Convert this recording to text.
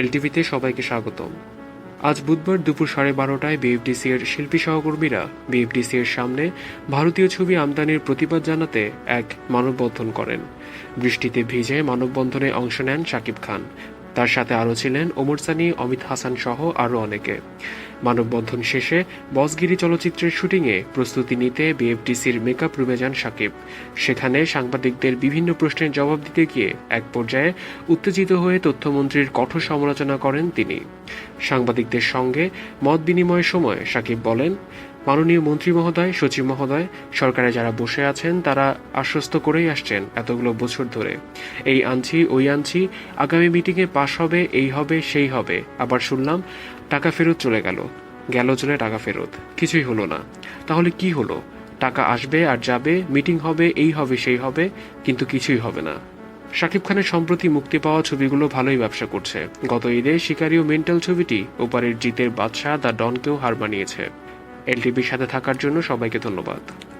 এলটিভিতে সবাইকে স্বাগতম। আজ বুধবার দুপুর সাড়ে বারোটায় বিএফডিসি এর শিল্পী সহকর্মীরা বিএফডিসি এর সামনে ভারতীয় ছবি আমদানির প্রতিবাদ জানাতে এক মানববন্ধন করেন। বৃষ্টিতে ভিজে মানববন্ধনে অংশ নেন শাকিব খান। তার সাথে আরও ছিলেন ওমর সানি, অমিত হাসান সহ আরও অনেকে। মানববন্ধন শেষে বসগিরি চলচ্চিত্রের শুটিংয়ে প্রস্তুতি নিতে বিএফডিসির মেকআপ রুমে যান সাকিব। সেখানে সাংবাদিকদের বিভিন্ন প্রশ্নের জবাব দিতে গিয়ে এক পর্যায়ে উত্তেজিত হয়ে তথ্যমন্ত্রীর কঠোর সমালোচনা করেন তিনি। সাংবাদিকদের সঙ্গে মত বিনিময়ের সময় সাকিব বলেন মাননীয় মন্ত্রী মহোদয়, সচিব মহোদয়, সরকারে যারা বসে আছেন, তারা আশ্বস্ত করেই আসছেন এতগুলো বছর ধরে। এই আনছি, ওই আনছি, আগামী মিটিংয়ে পাশ হবে, এই হবে, সেই হবে। আবার শুনলাম, টাকা ফেরত চলে গেল। গেল চলে টাকা ফেরত। কিছুই হলো না। তাহলে কি হলো? টাকা আসবে আর যাবে, মিটিং হবে, এই হবে, সেই হবে, কিন্তু কিছুই হবে না। শাকিব খানের সম্প্রতি মুক্তি পাওয়া ছবিগুলো ভালোই ব্যবসা করছে। গত ঈদে শিকারী ও মেন্টাল ছবিটি ওপারের জিতের বাদশাহ দ্য ডনকেও হার মানিয়েছে। এলটিভির সাথে থাকার জন্য সবাইকে ধন্যবাদ।